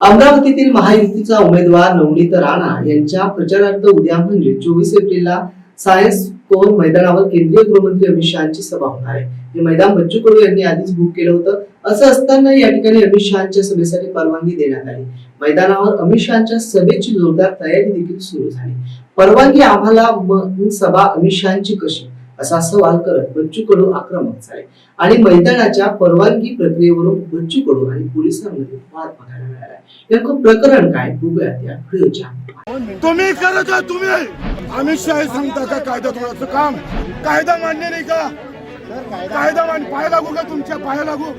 अमरावतीतील महायुतीचा उमेदवार नवनीत राणा यांच्या प्रचारार्थ उद्या म्हणजे चोवीस एप्रिलला सायन्स कोन मैदानावर केंद्रीय गृहमंत्री अमित शहाची सभा होणार आहे. हे मैदान बच्चू कडू यांनी आधीच बुक केलं होतं. असं असताना या ठिकाणी अमित शहाच्या सभेसाठी परवानगी देण्यात आली. मैदानावर अमित शहाच्या सभेची जोरदार तयारी देखील सुरू झाली. परवानगी आम्हाला सभा अमित शहाची कशी? असा सवाल करत बच्चू कडू आक्रमक झाले. आणि मैदानाच्या परवानगी प्रक्रियेवरून बच्चू कडू आणि पोलिसांमध्ये वाद बघायला मिळाला. नेमकं प्रकरण काय? बघूयात या व्हिडिओच्या तुम्ही करत तुम्ही. अमित शहा सांगता का कायदा तोडायचं काम? कायदा मान्य नाही का? कायदा मान पाय लागू का तुमच्या पाया लागू?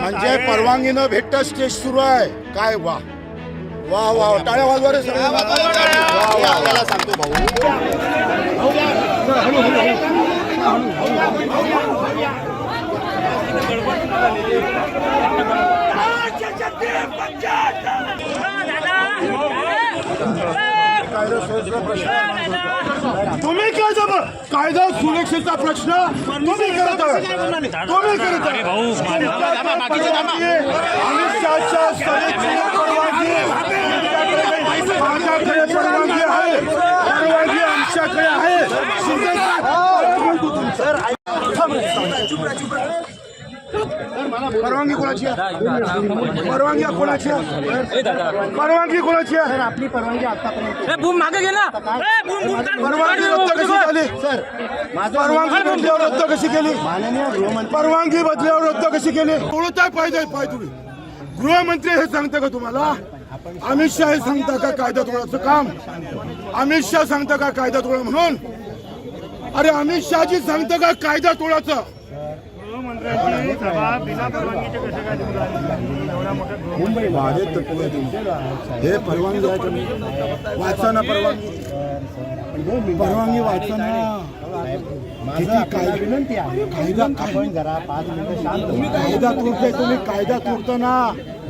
म्हणजे परवानगी न भेटत स्टेज सुरू आहे. काय वा. वा वा टाळ्या वाजवा रे सगळे. वा, वा, वा. सांगतो भाऊ तुम्ही काय जब कायदा सुरक्षेचा प्रश्न तुम्ही करत आहे तुम्ही करत आहे अमित शहाच्या सभेची परवानगी माझ्याकडे परवानगी आहे. परवानगी आमच्याकडे आहे. शिंदे परवानगी कोणाची आहे? परवानगी कोणाची आहे? परवानगी कोणाची आहे? आपली परवानगी आतापर्यंत बूम मागे काढ. परवानगी रद्द कशी झाली? सर परवानगी बदल्यावर रद्द कशी केली? परवानगी बदल्यावर रद्द कशी केली? तोडत आहे पाहिजे पाय तुम्ही? गृहमंत्री हे सांगता का तुम्हाला? अमित शहा हे सांगता का कायदा तोडायचं काम? अमित शहा सांगता का कायदा तोडा म्हणून अरे अमित शहाजी सांगता का कायदा माझे तत्व आहे तुमचे हे परवानगी आहे तुम्ही वाचा ना परवानगी. परवानगी वाचा ना. माझं आपल्याला विनंती आहे. कायदा आपण जरा पाच मिनिटं शांत व्हा. कायदा तुम्ही कायदा तोडतो ना.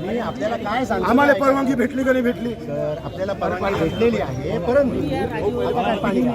मी आपल्याला काय सांगतो आम्हाला परवानगी भेटली का नाही भेटली? सर आपल्याला परवानगी भेटलेली आहे परंतु आता काय पाणी घ्या.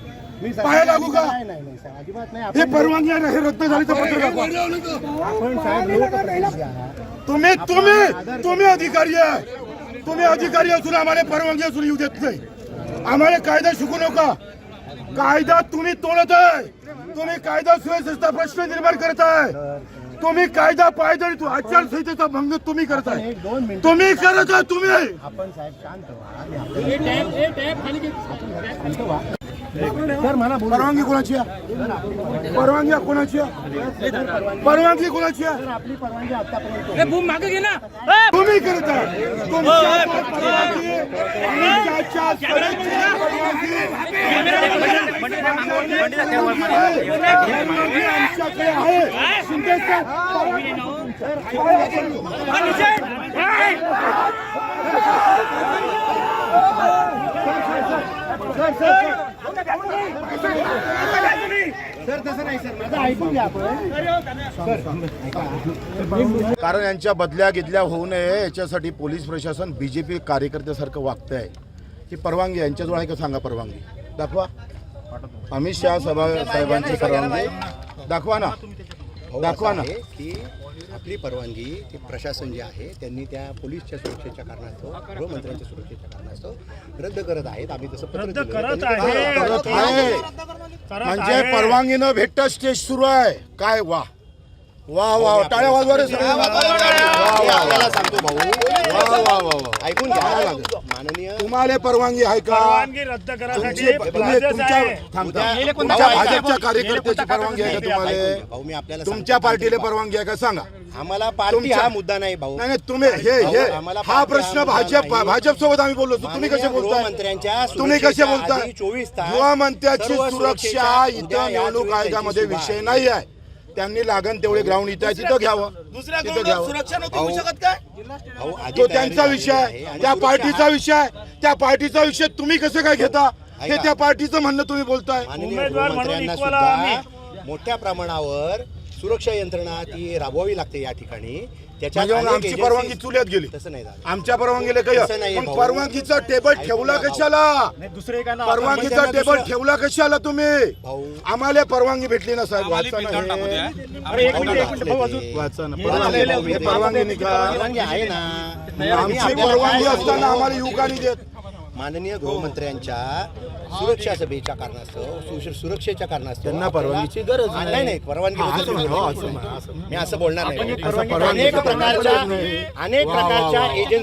पाया लागू का? नाही नाही नाही, सर अजिबात नाही. हे आपण परवानगी आहे हे रद्द झाली तर पत्र दाखवा. आपण साहेब लोकप्रतिनिधी आहात तुम्ही तुम्ही तुम्ही अधिकारी आहे. तुम्ही अधिकारी असून आम्हाला परवानगी असून येऊ देत नाही. आम्हाला कायदा शिकू नका. कायदा तुम्ही तोडत आहे. तुम्ही कायदा सुव्यवस्थेचा प्रश्न निर्माण करत आहे. तुम्ही कायदा पायदळी तू आचारसंहितेचा भंग तुम्ही करताय एक दोन मिनिट तुम्ही करत आहे तुम्ही. आपण साहेब शांत व्हा. मी आपल्याला- शांत व्हा. सर मला परवानगी कोणाची आहे परवानगी कोणाची आहे परवानगी कोणाची आहे आपली परवानगी आतापर्यंत बूम मागे घे ना तुम्ही करत आहे आमच्याकडे शिंदे सर तसं नाही सर माझं ऐकून घ्या आपण कारण यांच्या बदल्या गिदल्या होऊ नये याच्यासाठी पोलीस प्रशासन बीजेपी कार्यकर्त्यासारखं वागत आहे ही परवानगी यांच्याजवळ आहे का सांगा परवानगी? दाखवा. अमित शहा सभा साहेबांची परवानगी. दाखवा ना. दाखवा ना. हो, की आपली परवानगी ती प्रशासन जे आहे त्यांनी त्या पोलीसच्या सुरक्षेच्या कारणास्तव गृहमंत्र्यांच्या सुरक्षेच्या कारणास्तव रद्द करत आहेत. आम्ही तसं पत्र दिलं. करत आहे म्हणजे परवानगी न भेटत स्टेज सुरू आहे. काय वा. वा वा टाळ्या वाजवा रे सगळे. वा, वा, मी वा. आपल्याला सांगतो भाऊ वा, वा, वा, वा. ऐकून घ्या माननीय तुम्हाला परवानगी आहे का परवानगी रद्द तुमची करासाठी तुम्ही तुमच्या आहे. थांबता. उद्या- तुमच्या भाऊ, भाजपच्या कार्यकर्त्याची परवानगी आहे का भाऊ तुम्हाला मी आपल्याला तुमच्या सांगतो. पार्टीला परवानगी आहे का सांगा आम्हाला पार्टी तुमच्या- हा मुद्दा नाही भाऊ नाही नाही, तुम्ही हे हे आम्हाला हा पार्टी प्रश्न भाजप नाही. भाजप सोबत आम्ही बोललो होतो. तुम्ही कसे बोलताय गृहमंत्र्यांच्या तुम्ही कसे बोलताय आधी 24 तास गृहमंत्र्याची सर्व सुरक्षा सुरक्षेच्या इथं उद्या या निवडणूक चोवीस आयोगामध्ये विषय सुरुवात. नाही आहे त्यांनी लागण तेवढे ग्राउंड इथं तिथं घ्यावं. दुसऱ्या तिथं ग्राउंडवर घ्यावं. सुरक्षा नव्हती अहो, होऊ शकत काय? अहो, आधी तो तयारी त्यांचा झालेली विषय आहे. आहे. आणि त्या पार्टीचा हा- विषय आहे. त्या पार्टीचा विषय तुम्ही कसं काय घेता? हे ऐका. त्या पार्टीचं म्हणणं तुम्ही बोलताय. माननीय उमेदवार म्हणून गृहमंत्र्यांना equal सुद्धा मोठ्या प्रमाणावर सुरक्षा यंत्रणा ती राबवावी लागते या ठिकाणी. म्हणजे मग अनेक आमची agencies- परवानगी चुल्यात गेली. तसं नाही झालं. आमच्या परवानगीला तसं काही नाहीये मग भाऊ. परवानगीचा टेबल ठेवला कशाला? दुसरे परवानगीचा टेबल ठेवला कशाला तुम्ही? आम्हाला परवानगी भेटली ना साहेब. वाचा ना अरे एक. मिनिट एक मिनिट भाऊ अजून वाचा ना. हे परवानगी हे आहे. परवानगी निघा परवानगी आहे ना आमची आपल्याला परवानगी असताना? आम्हाला युवकांनी देत. माननीय गृहमंत्र्यांच्या सुरक्षा सभेच्या कारणास्तव सुश- सुरक्षेच्या कारणास्तव त्यांना परवानगीची गरज हा, नाही. नाही नाही परवानगी हा, बद्दल असं मी म्हणा, हो, बोलत असं नाही. म्हणा, असं म्हणा. मी असं बोलणार नाही परवानगी अनेक प्रकारच्या. अनेक प्रकारच्या. एजन्सी